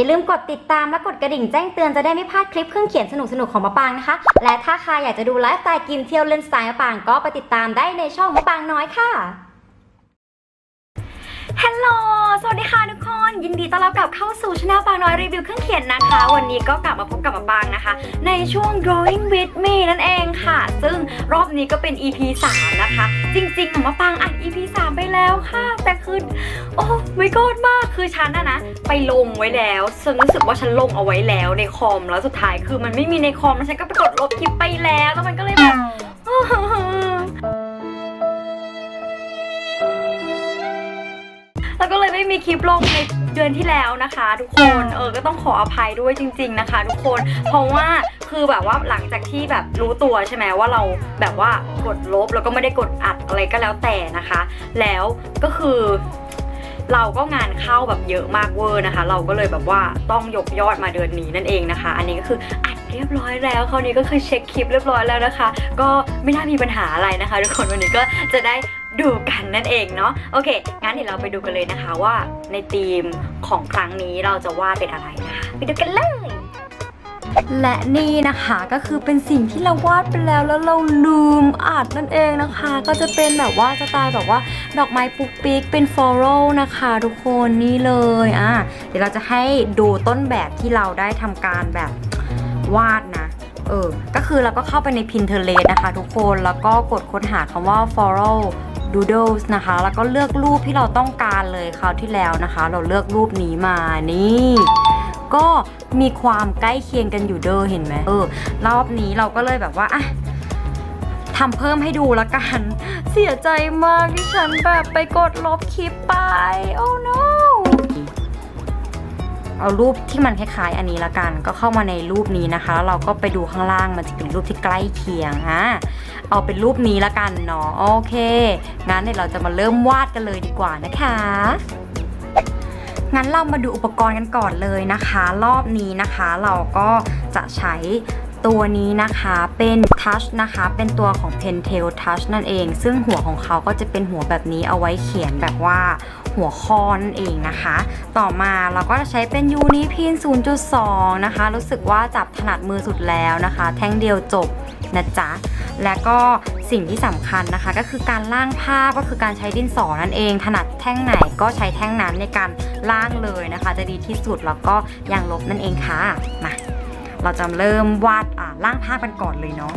อย่าลืมกดติดตามและกดกระดิ่งแจ้งเตือนจะได้ไม่พลาดคลิปเครื่องเขียนสนุกๆของมะปางนะคะ และถ้าใครอยากจะดูไลฟ์สไตล์กินเที่ยวเล่นสไตล์มะปางก็ไปติดตามได้ในช่องมะปางน้อยค่ะฮัลโหลสวัสดีค่ะทุก ยินดีต้อนรับกลับเข้าสู่ช anel ปางน้อยรีวิวเครื่องเขียนนะคะ วันนี้ก็กลับมาพบกับมะปางนะคะ ในช่วง drawing with me นั่นเองค่ะ ซึ่งรอบนี้ก็เป็น EP 3 นะคะ จริงๆอะมะปางอัด EP 3 ไปแล้วค่ะ แต่คือ โอ้ไม่กอดมากคือฉันอะนะ ไปลงไว้แล้วฉันรู้สึกว่าฉันลงเอาไว้แล้วในคอมแล้วสุดท้ายคือมันไม่มีในคอมแล้วฉันก็ไปกดลบคลิปไปแล้วแล้วมันก็เลยแบบแล้วก็เลยไม่มีคลิปลงใน ดือนที่แล้วนะคะ ทุกคนเออก็ต้องขออภัยด้วยจริง ๆนะคะ ทุกคนเพราะว่าคือแบบว่าหลังจากที่แบบรู้ตัวใช่ไหมว่าเราแบบว่ากดลบแล้วก็ไม่ได้กดอัดอะไรก็แล้วแต่นะคะ แล้วก็คือเราก็งานเข้าแบบเยอะมากเวอร์นะคะ เราก็เลยแบบว่าต้องยกยอดมาเดือนนี้นั่นเองนะคะ อันนี้ก็คืออัดเรียบร้อยแล้วคราวนี้ก็คือเช็คคลิปเรียบร้อยแล้วนะคะ ก็ไม่น่ามีปัญหาอะไรนะคะ ทุกคนวันนี้ก็จะได้ ดูกันนั่นเองเนาะโอเค งั้นเดี๋ยวเราไปดูกันเลยนะคะว่าในธีมของครั้งนี้เราจะวาดเป็นอะไรนะคะไปดูกันเลยและนี่นะคะก็คือเป็นสิ่งที่เราวาดไปแล้วแล้วเราลืมอัดนั่นเองนะคะ ก็จะเป็นแบบว่าสไตล์แบบว่าดอกไม้ปุกปิกเป็นฟลอรัลนะคะทุกคนนี่เลยอะเดี๋ยวเราจะให้ดูต้นแบบที่เราได้ทำการแบบวาดนะเออก็คือเราก็เข้าไปใน Pinterest นะคะ ทุกคนแล้วก็กดค้นหาคำว่า floral doodles นะคะ แล้วก็เลือกรูปที่เราต้องการเลยคราวที่แล้วนะคะ เราเลือกรูปนี้มานี่ก็มีความใกล้เคียงกันอยู่เด้อเห็นไหมเออรอบนี้เราก็เลยแบบว่าอะทำเพิ่มให้ดูละกัน เสียใจมากที่ฉันแบบไปกดลบคลิปไป โอ้ no เอารูปที่มันคล้ายๆอันนี้ละกัน ก็เข้ามาในรูปนี้นะคะแล้วเราก็ไปดูข้างล่างมันจะเป็นรูปที่ใกล้เคียงฮะเอาเป็นรูปนี้ละกันเนาะโอเคงั้นเดี๋ยวเราจะมาเริ่มวาดกันเลยดีกว่านะคะงั้นเรามาดูอุปกรณ์กันก่อนเลยนะคะ รอบนี้นะคะ เราก็จะใช้ ตัวนี้นะคะเป็น Touch นะคะเป็นตัวของ Pentel Touch นั่นเอง ซึ่งหัวของเขาก็จะเป็นหัวแบบนี้เอาไว้เขียนแบบว่าหัวข้อนั่นเองนะคะ ต่อมาเราก็จะใช้เป็นยูนิพิน0.2 นะคะ รู้สึกว่าจับถนัดมือสุดแล้วนะคะ แท่งเดียวจบนะจ๊ะ และก็สิ่งที่สำคัญนะคะ ก็คือการล่างภาพก็คือการใช้ดินสอนั่นเอง ถนัดแท่งไหนก็ใช้แท่งนั้นในการล่างเลยนะคะ จะดีที่สุดแล้วก็ยางลบนั่นเองค่ะมา เราจะเริ่มวาดอ่าล่างภาพกันก่อนเลยเนาะ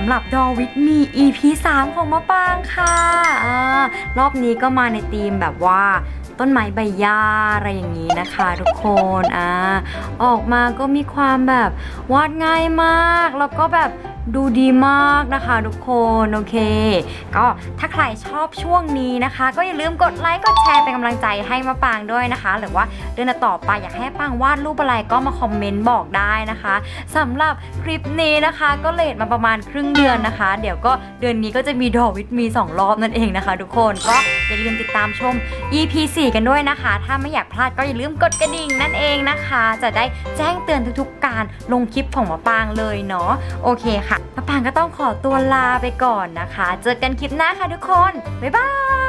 ำหรับดอวิทมี EP 3 ของมะปางค่ะอารอบนี้ก็มาในธีมแบบว่าต้นไม้ใบหญ้าอะไรอย่างนี้นะคะทุกคนอ่าออกมาก็มีความแบบวาดง่ายมาก แล้วก็แบบ ดูดีมากนะคะทุกคนโอเค ก็ถ้าใครชอบช่วงนี้นะคะ ก็อย่าลืมกดไลค์กดแชร์เป็นกำลังใจให้มะปางด้วยนะคะ หรือว่าเดือนต่อไปอยากให้ปางวาดรูปอะไรก็มาคอมเมนต์บอกได้นะคะสำหรับคลิปนี้นะคะ ก็เลทมาประมาณครึ่งเดือนนะคะ เดี๋ยวก็เดือนนี้ก็จะมีดอวิดมี 2 รอบนั่นเองนะคะ ทุกคนก็ อย่าลืมติดตามชม EP 4 กันด้วยนะคะ ถ้าไม่อยากพลาดก็อย่าลืมกดกระดิ่งนั่นเองนะคะ จะได้แจ้งเตือนทุกๆ การลงคลิปของหมอปางเลยเนาะโอเคค่ะหมอปางก็ต้องขอตัวลาไปก่อนนะคะ เจอกันคลิปหน้าค่ะทุกคนบ๊ายบาย